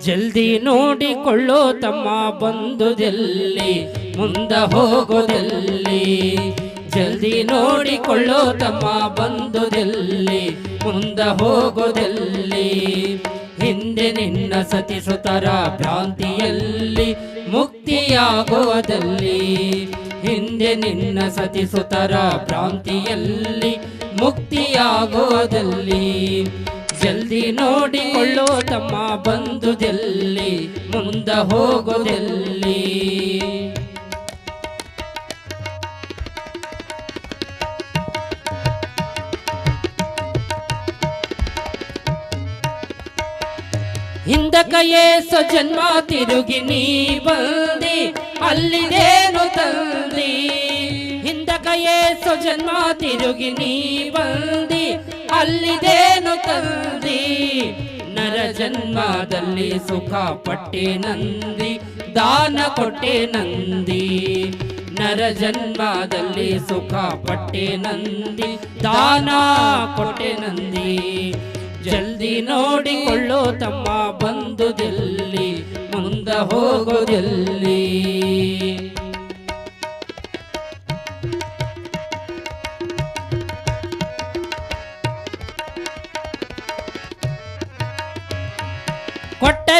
ಜಲ್ದಿ ನೋಡಿಕೊಳ್ಳೋ ತಮ್ಮ ಬಂದುದೆಲ್ಲಿ, ಮುಂದ ಹೋಗೋದಲ್ಲಿ. ಜಲ್ದಿ ನೋಡಿಕೊಳ್ಳೋ ತಮ್ಮ ಬಂದುದೆಲ್ಲಿ, ಮುಂದ ಹೋಗೋದಲ್ಲಿ. ಹಿಂದೆ ನಿನ್ನ ಸತಿಸುತರ ಭ್ರಾಂತಿಯಲ್ಲಿ ಮುಕ್ತಿಯಾಗೋದಲ್ಲಿ ಹಿಂದೆ ನಿನ್ನ ಸತಿಸುತರ ಭ್ರಾಂತಿಯಲ್ಲಿ ಮುಕ್ತಿಯಾಗುವುದಲ್ಲಿ. ಜಲ್ದಿ ನೋಡಿಕೊಳ್ಳೋ ತಮ್ಮ ಬಂದುದೆಲ್ಲಿ ಮುಂದ ಹೋಗುದೆಲ್ಲಿ ಹಿಂದಕಯೇ ಜನ್ಮ ತಿರುಗಿ ನೀ ಬಂದಿ ಅಲ್ಲಿದೇನು ತಂದಿ? ಹಿಂದಕಯೇ ಜನ್ಮ ತಿರುಗಿ ನೀ ಬಂದಿ, ಅಲ್ಲಿದೇನು ತಂದಿ? ನರ ಜನ್ಮದಲ್ಲಿ ಸುಖ ಪಟ್ಟೆ ನಂದಿ, ದಾನ ಕೊಟ್ಟೆ ನಂದಿ. ನರ ಜನ್ಮದಲ್ಲಿ ಸುಖ ಪಟ್ಟೆ ನಂದಿ, ದಾನ ಕೊಟ್ಟೆ ನಂದಿ. ಜಲ್ದಿ ನೋಡಿಕೊಳ್ಳೋ ತಮ್ಮ ಬಂದುದೆಲ್ಲಿ ಮುಂದ ಹೋಗೋದೆಲ್ಲಿ.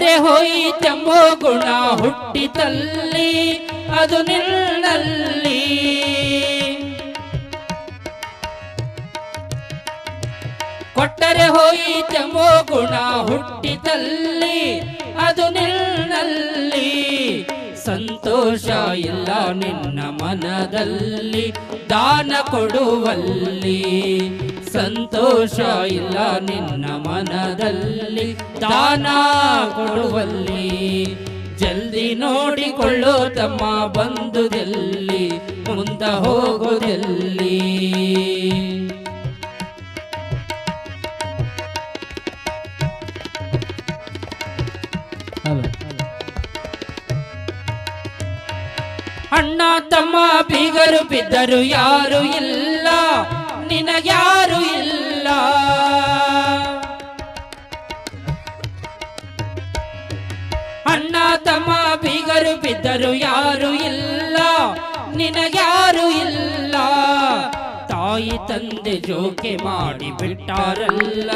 ಕೊಟ್ಟರೆ ಹೋಯಿತೆಂಬೋ ಗುಣ ಹುಟ್ಟಿತಲ್ಲಿ, ಅದು ನಿನ್ನಲ್ಲಿ. ಕೊಟ್ಟರೆ ಹೋಯಿತೆಂಬೋ ಗುಣ ಹುಟ್ಟಿತಲ್ಲಿ, ಅದು ನಿನ್ನಲ್ಲಿ. ಸಂತೋಷ ಇಲ್ಲ ನಿನ್ನ ಮನದಲ್ಲಿ, ದಾನ ಕೊಡುವಲ್ಲಿ. ಸಂತೋಷ ಇಲ್ಲ ನಿನ್ನ ಮನದಲ್ಲಿ ದಾನ ಕೊಡುವಲ್ಲಿ. ಜಲ್ದಿ ನೋಡಿಕೊಳ್ಳೋ ತಮ್ಮ ಬಂದುದೆಲ್ಲಿ ಮುಂದ ಹೋಗೋದೆಲ್ಲಿ? ಅಣ್ಣ ತಮ್ಮ ಬೀಗರು ಬಿದ್ದರು ಯಾರು ಇಲ್ಲ. ನಿನಗ್ಯಾರು ಇಲ್ಲ. ಅಣ್ಣ ತಮ್ಮ ಬೀಗರು ಬಿದ್ದರು ಯಾರು ಇಲ್ಲ. ನಿನಗ್ಯಾರು ಇಲ್ಲ. ತಾಯಿ ತಂದೆ ಜೋಕೆ ಮಾಡಿ ಬಿಟ್ಟಾರಲ್ಲ.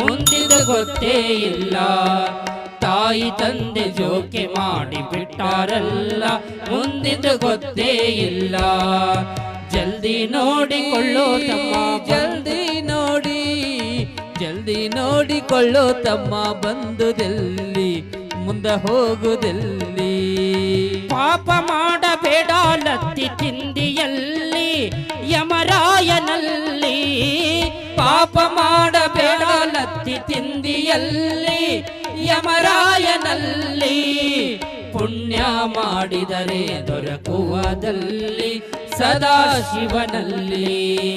ಮುಂದಿದ ಗೊತ್ತೇ ಇಲ್ಲ. ತಾಯಿ ತಂದೆ ಜೋಕೆ ಮಾಡಿ ಬಿಟ್ಟಾರಲ್ಲ. ಮುಂದಿದ ಗೊತ್ತೇ ಇಲ್ಲ. ಜಲ್ದಿ ನೋಡಿಕೊಳ್ಳೋ ತಮ್ಮ ಜಲ್ದಿ ನೋಡಿ ಜಲ್ದಿ ನೋಡಿಕೊಳ್ಳೋ ತಮ್ಮ ಬಂದುದೆಲ್ಲಿ ಮುಂದೆ ಹೋಗುದೆಲ್ಲಿ. ಪಾಪ ಮಾಡಬೇಡ ಲತ್ತಿ ತಿಂದಿಯಲ್ಲಿ ಯಮರಾಯನಲ್ಲಿ. ಪಾಪ ಮಾಡಬೇಡ ಲತ್ತಿ ತಿಂದಿಯಲ್ಲಿ ಯಮರಾಯನಲ್ಲಿ. ಪುಣ್ಯ ಮಾಡಿದರೆ ದೊರಕುವದಲ್ಲಿ ಸದಾ ಶಿವನಲ್ಲಿ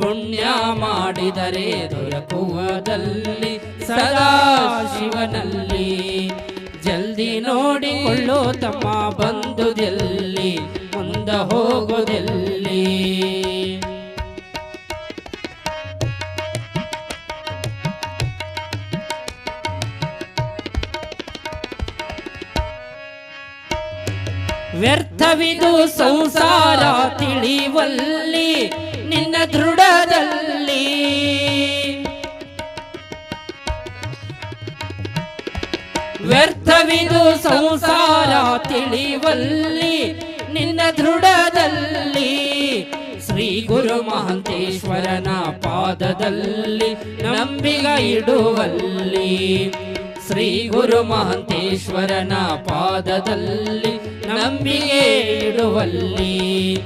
ಪುಣ್ಯ ಮಾಡಿದರೆ ದೊರಕುವದಲ್ಲಿ ಸದಾ ಶಿವನಲ್ಲಿ ಜಲ್ದಿ ನೋಡಿಕೊಳ್ಳೋ ತಮ್ಮ ಬಂದುದೆಲ್ಲಿ ಮುಂದ ಹೋಗೋದೆಲ್ಲಿ? ವ್ಯರ್ಥವಿದು ಸಂಸಾರ ತಿಳಿವಲ್ಲಿ ನಿನ್ನ ದೃಢದಲ್ಲಿ. ವ್ಯರ್ಥವಿದು ಸಂಸಾರ ತಿಳಿವಲ್ಲಿ ನಿನ್ನ ದೃಢದಲ್ಲಿ. ಶ್ರೀ ಗುರು ಮಹಂತೇಶ್ವರನ ಪಾದದಲ್ಲಿ ನಂಬಿಗ ಇಡುವಲ್ಲಿ. ಶ್ರೀ ಗುರು ಮಹಂತೇಶ್ವರನ ಪಾದದಲ್ಲಿ ನಂಬಿಗೆ ಇಡುವಲ್ಲಿ.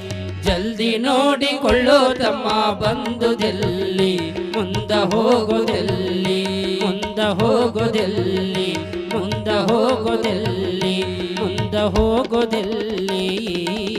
ಜಲ್ದಿ ನೋಡಿಕೊಳ್ಳೋ ತಮ್ಮ ಬಂದುದೆಲ್ಲಿ ಮುಂದ ಹೋಗೋದೆಲ್ಲಿ ಮುಂದ ಹೋಗೋದೆಲ್ಲಿ ಮುಂದ ಹೋಗೋದೆಲ್ಲಿ ಮುಂದ ಹೋಗೋದೆಲ್ಲಿ.